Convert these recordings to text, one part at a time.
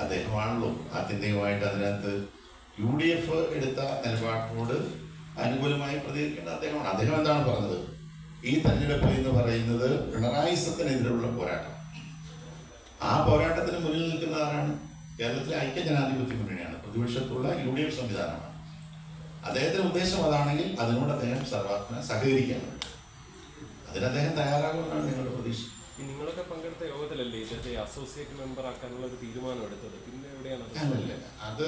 അദ്ദേഹമാണല്ലോ ആത്യന്തികമായിട്ട് അതിനകത്ത് U D F എടുത്ത നിലപാടിനോട് അനുകൂലമായി പ്രതികരിക്കേണ്ട അദ്ദേഹമാണ്. അദ്ദേഹം എന്താണ് പറഞ്ഞത്? ഈ തെരഞ്ഞെടുപ്പ് എന്ന് പറയുന്നത് പിണറായിസത്തിനെതിരെയുള്ള പോരാട്ടം. ആ പോരാട്ടത്തിന് മുന്നിൽ നിൽക്കുന്ന ആരാണ്? കേരളത്തിലെ ഐക്യ ജനാധിപത്യ മുന്നണിയാണ്. പ്രതിപക്ഷത്തുള്ള യു ഡി എഫ് സംവിധാനമാണ്. അദ്ദേഹത്തിന്റെ ഉദ്ദേശം അതാണെങ്കിൽ അതിനോട് അദ്ദേഹം സർവാത്മന സഹകരിക്കാനുണ്ട് അതിന് അദ്ദേഹം തയ്യാറാകുമെന്നാണ് നിങ്ങളുടെ പ്രതീക്ഷ. അസോസിയേറ്റ് മെമ്പർ ആക്കാനുള്ള ഒരു തീരുമാനം എടുത്തത്. പിന്നെ എവിടെയാണ് അത്?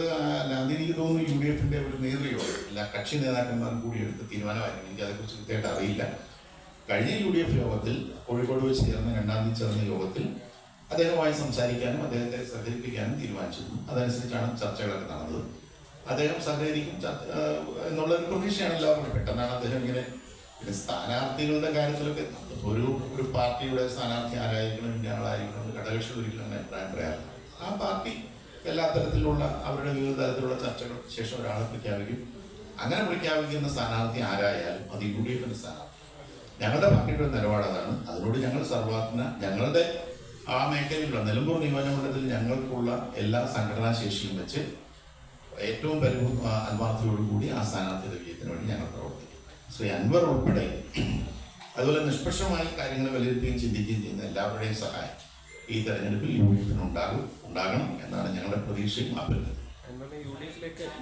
അതെനിക്ക് തോന്നുന്നു യു ഡി എഫിന്റെ ഒരു നേതൃയോഗം എല്ലാ കക്ഷി നേതാക്കന്മാരും കൂടി എടുത്ത തീരുമാനമായിരുന്നു. എനിക്ക് അതേക്കുറിച്ച് കൃത്യമായിട്ട് അറിയില്ല. കഴിഞ്ഞ യു ഡി എഫ് യോഗത്തിൽ കോഴിക്കോട് വെച്ച് ചേർന്ന രണ്ടാം തീയതി ചേർന്ന യോഗത്തിൽ അദ്ദേഹവുമായി സംസാരിക്കാനും അദ്ദേഹത്തെ സഹകരിപ്പിക്കാനും തീരുമാനിച്ചിരുന്നു. അതനുസരിച്ചാണ് ചർച്ചകളൊക്കെ നടന്നത്. അദ്ദേഹം സഹകരിക്കും എന്നുള്ള ഒരു പ്രതീക്ഷയാണ് എല്ലാവർക്കും പെട്ടെന്നാണ് അദ്ദേഹം ഇങ്ങനെ പിന്നെ സ്ഥാനാർത്ഥികളുടെ കാര്യത്തിലൊക്കെ ഒരു ഒരു പാർട്ടിയുടെ സ്ഥാനാർത്ഥി ആരായിരിക്കണം ഇന്ന ആളായിരിക്കണം ഘടകകക്ഷികൾ ഒരിക്കലും അഭിപ്രായം പറയാറില്ല. ആ പാർട്ടി എല്ലാ തരത്തിലുള്ള അവരുടെ വിവിധ തരത്തിലുള്ള ചർച്ചകൾക്ക് ശേഷം ഒരാളെ പ്രഖ്യാപിക്കും അങ്ങനെ പ്രഖ്യാപിക്കുന്ന സ്ഥാനാർത്ഥി ആരായാലും അത് യു ഡി എഫിന്റെ സ്ഥാനാർത്ഥി. ഞങ്ങളുടെ പാർട്ടിയുടെ നിലപാട് അതാണ്. അതിനോട് ഞങ്ങൾ സർവാത്മന ഞങ്ങളുടെ ആ മേഖലയിലുള്ള നിലമ്പൂർ നിയോജകമണ്ഡലത്തിൽ ഞങ്ങൾക്കുള്ള എല്ലാ സംഘടനാ ശേഷിയും വെച്ച് ഏറ്റവും പരിപൂ ആത്മാർത്ഥതയോടുകൂടി ആ സ്ഥാനാർത്ഥിയുടെ വിജയത്തിന് വേണ്ടി ഞങ്ങൾ പ്രവർത്തിക്കും. ശ്രീ അൻവർ ഉൾപ്പെടെ അതുപോലെ നിഷ്പക്ഷമായി കാര്യങ്ങൾ വിലയിരുത്തുകയും ചിന്തിക്കുകയും ചെയ്യുന്ന എല്ലാവരുടെയും സഹായം ഈ തെരഞ്ഞെടുപ്പിൽ യു ഡി എഫിന് ഉണ്ടാകും ഉണ്ടാകണം എന്നാണ് ഞങ്ങളുടെ പ്രതീക്ഷയും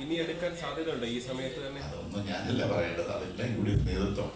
ഇനി എടുക്കാൻ സാധ്യതയുണ്ട് ഈ സമയത്ത് തന്നെ? അതൊന്നും ഞാനല്ല പറയേണ്ടത്. അതെല്ലാം യു ഡി എഫ് നേതൃത്വം